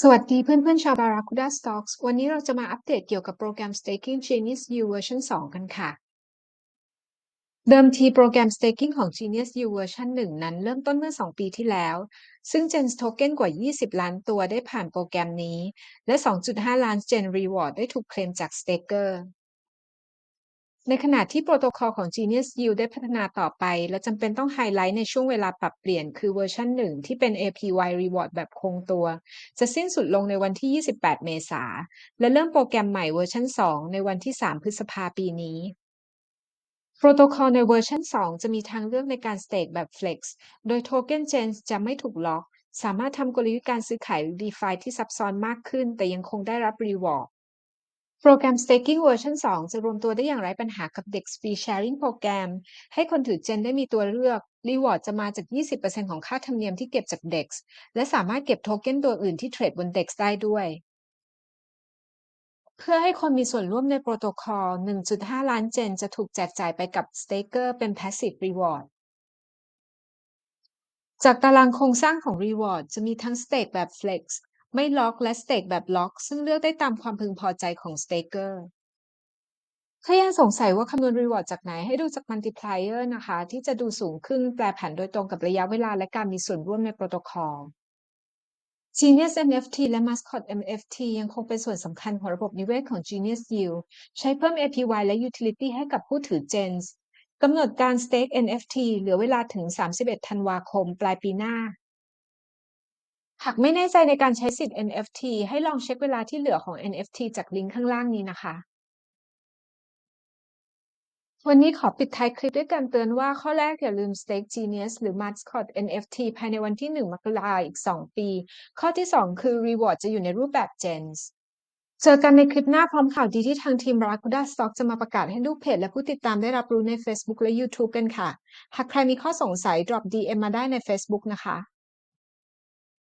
สวัสดีเพื่อนๆชาว Barracuda Stocks วันนี้เราจะมาอัปเดตเกี่ยวกับโปรแกรม Staking Genius U เวอร์ชัน2กันค่ะ เดิมทีโปรแกรม Staking ของ Genius U เวอร์ชัน1นั้นเริ่มต้นเมื่อ 2 ปีที่แล้ว ซึ่ง Gen Token กว่า 20 ล้านตัวได้ผ่านโปรแกรมนี้ และ 2.5 ล้าน Gen Reward ได้ถูกเคลมจาก Staker ในขณะที่โปรโตคอลของ Genius U ได้พัฒนาต่อไป และจำเป็นต้องไฮไลท์ในช่วงเวลาปรับเปลี่ยนคือเวอร์ชัน1 ที่เป็น APY Reward แบบคงตัว จะสิ้นสุดลงในวันที่ 28 เมษา และเริ่มโปรแกรมใหม่เวอร์ชัน2 ในวันที่ 3 พฤษภาปีนี้โปรโตคอลในเวอร์ชัน2 จะมีทางเลือกในการ Stake แบบ Flex โดย Token Gen จะไม่ถูกล็อก สามารถทำกลยุทธ์การซื้อขาย DeFi ที่ซับซ้อนมากขึ้น แต่ยังคงได้รับ Reward โปรแกรม Staking เวอร์ชัน2 จะรวมตัวได้อย่างไร้ปัญหากับ DEX Fee Sharing โปรแกรม ให้คนถือ Gen ได้มีตัวเลือก Reward จะมาจาก 20%ของค่าธรรมเนียมที่เก็บจาก DEX และสามารถเก็บโทเก้นตัวอื่นที่เทรดบน DEX ได้ด้วย เพื่อให้คนมีส่วนร่วมในโปรโตคอล 1.5 ล้าน Gen จะถูกแจกจ่ายไปกับ Staker เป็น Passive Reward จากตารางโครงสร้างของ Reward จะมีทั้ง Stake แบบ Flex ไม่ล็อกและ Stake แบบล็อก ซึ่งเลือกได้ตามความพึงพอใจของ Staker ถ้ายังสงสัยว่าคำนวณ Reward จากไหนให้ดูจาก Multiplier นะคะ ที่จะดูสูงขึ้นแปรผันโดยตรงกับระยะเวลาและการมีส่วนร่วมในโปรโตคอล Genius NFT และ Mascot NFT ยังคงเป็นส่วนสำคัญของระบบนิเวศของ Genius Yield ใช้เพิ่ม APY และ Utility ให้กับผู้ถือ Gens กำหนดการ Stake NFT เหลือเวลาถึง 31 ธันวาคม ปลายปีหน้า หากไม่แน่ใจในการใช้สิทธิ์ NFT ให้ลองเช็คเวลาที่เหลือของ NFT จากลิงก์ข้างล่างนี้นะคะ วันนี้ขอปิดท้ายคลิปด้วยการเตือนว่าข้อแรกอย่าลืม Stake Genius หรือ Mascot NFT ภายในวันที่ 1 มกราคมอีก 2 ปี ข้อที่ 2 คือ Reward จะอยู่ในรูปแบบ Gens เจอกันในคลิปหน้าพร้อมข่าวดีที่ทางทีม Barracuda Stock จะมาประกาศให้ลูกเพจและผู้ติดตามได้รับรู้ใน Facebook และ YouTube กันค่ะ หากใครมีข้อสงสัย drop DM มาได้ใน Facebook นะคะ